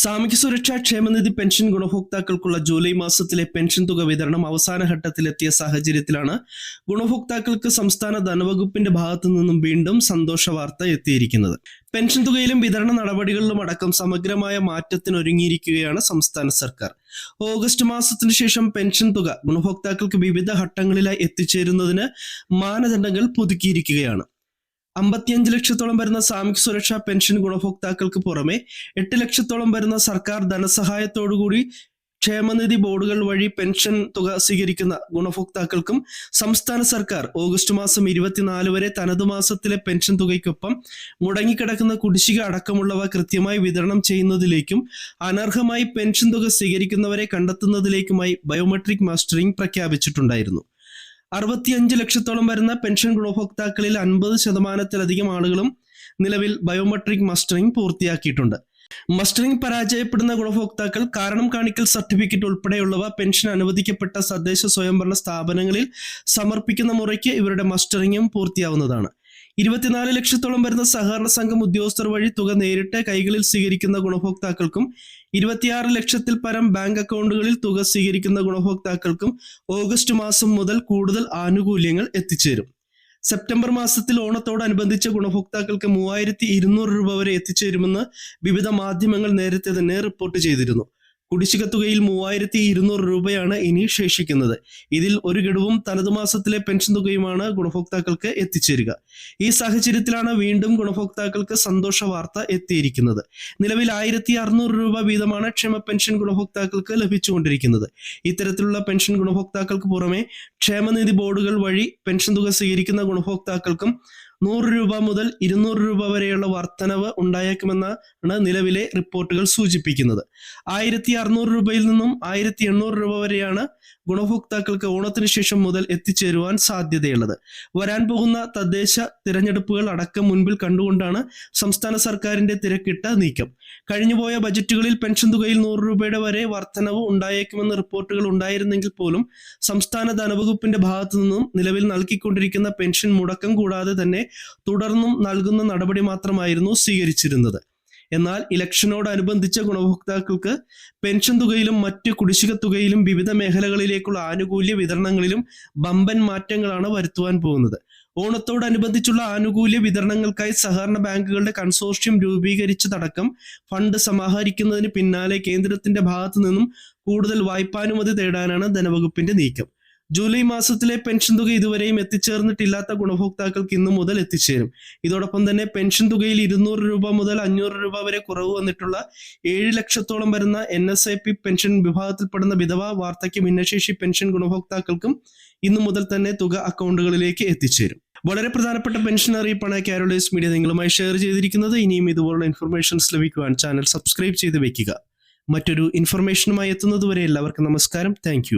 സാമൂഹ്യ സുരക്ഷാ ക്ഷേമനിധി പെൻഷൻ ഗുണഭോക്താക്കൾക്കുള്ള ജൂലൈ മാസത്തിലെ പെൻഷൻ തുക വിതരണം അവസാന ഘട്ടത്തിലെത്തിയ സാഹചര്യത്തിലാണ്. ഗുണഭോക്താക്കൾക്ക് സംസ്ഥാന ധനവകുപ്പിന്റെ ഭാഗത്തു നിന്നും വീണ്ടും സന്തോഷ വാർത്ത എത്തിയിരിക്കുന്നത്. പെൻഷൻ തുകയിലും വിതരണ നടപടികളിലും അടക്കം സമഗ്രമായ മാറ്റത്തിനൊരുങ്ങിയിരിക്കുകയാണ് സംസ്ഥാന സർക്കാർ. ഓഗസ്റ്റ് മാസത്തിനു ശേഷം പെൻഷൻ തുക ഗുണഭോക്താക്കൾക്ക് വിവിധ ഘട്ടങ്ങളിലായി എത്തിച്ചേരുന്നതിന് മാനദണ്ഡങ്ങൾ പുതുക്കിയിരിക്കുകയാണ്. അമ്പത്തിയഞ്ച് ലക്ഷത്തോളം വരുന്ന സാമൂഹ്യ സുരക്ഷാ പെൻഷൻ ഗുണഭോക്താക്കൾക്ക് പുറമെ എട്ട് ലക്ഷത്തോളം വരുന്ന സർക്കാർ ധനസഹായത്തോടുകൂടി ക്ഷേമനിധി ബോർഡുകൾ വഴി പെൻഷൻ തുക സ്വീകരിക്കുന്ന ഗുണഭോക്താക്കൾക്കും സംസ്ഥാന സർക്കാർ ഓഗസ്റ്റ് മാസം ഇരുപത്തിനാല് വരെ തനതു മാസത്തിലെ പെൻഷൻ തുകയ്ക്കൊപ്പം മുടങ്ങിക്കിടക്കുന്ന കുടിശ്ശിക അടക്കമുള്ളവ കൃത്യമായി വിതരണം ചെയ്യുന്നതിലേക്കും അനർഹമായി പെൻഷൻ തുക സ്വീകരിക്കുന്നവരെ കണ്ടെത്തുന്നതിലേക്കുമായി ബയോമെട്രിക് മാസ്റ്ററിംഗ് പ്രഖ്യാപിച്ചിട്ടുണ്ടായിരുന്നു. അറുപത്തിയഞ്ച് ലക്ഷത്തോളം വരുന്ന പെൻഷൻ ഗുണഭോക്താക്കളിൽ അൻപത് ശതമാനത്തിലധികം ആളുകളും നിലവിൽ ബയോമെട്രിക് മസ്റ്ററിംഗ് പൂർത്തിയാക്കിയിട്ടുണ്ട്. മസ്റ്ററിംഗ് പരാജയപ്പെടുന്ന ഗുണഭോക്താക്കൾ കാരണം കാണിക്കൽ സർട്ടിഫിക്കറ്റ് ഉൾപ്പെടെയുള്ളവ പെൻഷൻ അനുവദിക്കപ്പെട്ട തദ്ദേശ സ്വയംഭരണ സ്ഥാപനങ്ങളിൽ സമർപ്പിക്കുന്ന മുറയ്ക്ക് ഇവരുടെ മസ്റ്ററിംഗും പൂർത്തിയാവുന്നതാണ്. ഇരുപത്തിനാല് ലക്ഷത്തോളം വരുന്ന സഹകരണ സംഘം ഉദ്യോഗസ്ഥർ വഴി തുക നേരിട്ട് കൈകളിൽ സ്വീകരിക്കുന്ന ഗുണഭോക്താക്കൾക്കും ഇരുപത്തിയാറ് ലക്ഷത്തിൽ പരം ബാങ്ക് അക്കൗണ്ടുകളിൽ തുക സ്വീകരിക്കുന്ന ഗുണഭോക്താക്കൾക്കും ഓഗസ്റ്റ് മാസം മുതൽ കൂടുതൽ ആനുകൂല്യങ്ങൾ എത്തിച്ചേരും. സെപ്റ്റംബർ മാസത്തിൽ ഓണത്തോടനുബന്ധിച്ച ഗുണഭോക്താക്കൾക്ക് മൂവായിരത്തി ഇരുന്നൂറ് രൂപ വരെ എത്തിച്ചേരുമെന്ന് വിവിധ മാധ്യമങ്ങൾ നേരത്തെ തന്നെ റിപ്പോർട്ട് ചെയ്തിരുന്നു. കുടിശ്ശിക തുകയിൽ മൂവായിരത്തി ഇരുന്നൂറ് രൂപയാണ് ഇനി ശേഷിക്കുന്നത്. ഇതിൽ ഒരു ഗഡുവും തനതു മാസത്തിലെ പെൻഷൻ തുകയുമാണ് ഗുണഭോക്താക്കൾക്ക് എത്തിച്ചേരുക. ഈ സാഹചര്യത്തിലാണ് വീണ്ടും ഗുണഭോക്താക്കൾക്ക് സന്തോഷ വാർത്ത എത്തിയിരിക്കുന്നത്. നിലവിൽ ആയിരത്തി അറുന്നൂറ് രൂപ വീതമാണ് ക്ഷേമ പെൻഷൻ ഗുണഭോക്താക്കൾക്ക് ലഭിച്ചുകൊണ്ടിരിക്കുന്നത്. ഇത്തരത്തിലുള്ള പെൻഷൻ ഗുണഭോക്താക്കൾക്ക് പുറമെ ക്ഷേമനിധി ബോർഡുകൾ വഴി പെൻഷൻ തുക സ്വീകരിക്കുന്ന ഗുണഭോക്താക്കൾക്കും നൂറ് രൂപ മുതൽ ഇരുന്നൂറ് രൂപ വരെയുള്ള വർധനവ് ഉണ്ടായേക്കുമെന്നാണ് നിലവിലെ റിപ്പോർട്ടുകൾ സൂചിപ്പിക്കുന്നത്. ആയിരത്തി അറുന്നൂറ് രൂപയിൽ നിന്നും ആയിരത്തി എണ്ണൂറ് രൂപ വരെയാണ് ഗുണഭോക്താക്കൾക്ക് ഓണത്തിന് ശേഷം മുതൽ എത്തിച്ചേരുവാൻ സാധ്യതയുള്ളത്. വരാൻ പോകുന്ന തദ്ദേശ തിരഞ്ഞെടുപ്പുകൾ അടക്കം മുൻപിൽ കണ്ടുകൊണ്ടാണ് സംസ്ഥാന സർക്കാരിന്റെ തിരക്കിട്ട നീക്കം. കഴിഞ്ഞുപോയ ബജറ്റുകളിൽ പെൻഷൻ തുകയിൽ നൂറ് രൂപയുടെ വരെ വർധനവ് ഉണ്ടായേക്കുമെന്ന റിപ്പോർട്ടുകൾ ഉണ്ടായിരുന്നെങ്കിൽ പോലും സംസ്ഥാന ധനവകുപ്പിന്റെ ഭാഗത്തു നിന്നും നിലവിൽ നൽകിക്കൊണ്ടിരിക്കുന്ന പെൻഷൻ മുടക്കം കൂടാതെ തന്നെ തുടർന്നും നൽകുന്ന നടപടി മാത്രമായിരുന്നു സ്വീകരിച്ചിരുന്നത്. എന്നാൽ ഇലക്ഷനോടനുബന്ധിച്ച ഗുണഭോക്താക്കൾക്ക് പെൻഷൻ തുകയിലും മറ്റ് കുടിശ്ശിക തുകയിലും വിവിധ മേഖലകളിലേക്കുള്ള ആനുകൂല്യ വിതരണങ്ങളിലും ബമ്പൻ മാറ്റങ്ങളാണ് വരുത്തുവാൻ പോകുന്നത്. ഓണത്തോടനുബന്ധിച്ചുള്ള ആനുകൂല്യ വിതരണങ്ങൾക്കായി സഹകരണ ബാങ്കുകളുടെ കൺസോർഷ്യം രൂപീകരിച്ചതടക്കം ഫണ്ട് സമാഹരിക്കുന്നതിന് പിന്നാലെ കേന്ദ്രത്തിന്റെ ഭാഗത്തു നിന്നും കൂടുതൽ വായ്പാനുമതി തേടാനാണ് ധനവകുപ്പിന്റെ നീക്കം. ജൂലൈ മാസത്തിലെ പെൻഷൻ തുക ഇതുവരെയും എത്തിച്ചേർന്നിട്ടില്ലാത്ത ഗുണഭോക്താക്കൾക്ക് ഇന്നു മുതൽ എത്തിച്ചേരും. ഇതോടൊപ്പം തന്നെ പെൻഷൻ തുകയിൽ ഇരുന്നൂറ് രൂപ മുതൽ അഞ്ഞൂറ് രൂപ വരെ കുറവ് വന്നിട്ടുള്ള ഏഴ് ലക്ഷത്തോളം വരുന്ന N S I P pension വിഭാഗത്തിൽപ്പെടുന്ന വിധവ വാർദ്ധക്യ ഭിന്നശേഷി പെൻഷൻ ഗുണഭോക്താക്കൾക്കും ഇന്നു മുതൽ തന്നെ തുക അക്കൗണ്ടുകളിലേക്ക് എത്തിച്ചേരും. വളരെ പ്രധാനപ്പെട്ട പെൻഷൻ അറിയിപ്പാണ് കാരോളേസ് മീഡിയ നിങ്ങളുമായി ഷെയർ ചെയ്തിരിക്കുന്നത്. ഇനിയും ഇതുപോലുള്ള ഇൻഫർമേഷൻസ് ലഭിക്കുവാൻ ചാനൽ സബ്സ്ക്രൈബ് ചെയ്ത് വെക്കുക. മറ്റൊരു ഇൻഫർമേഷനുമായി എത്തുന്നതുവരെ എല്ലാവർക്കും നമസ്കാരം. താങ്ക്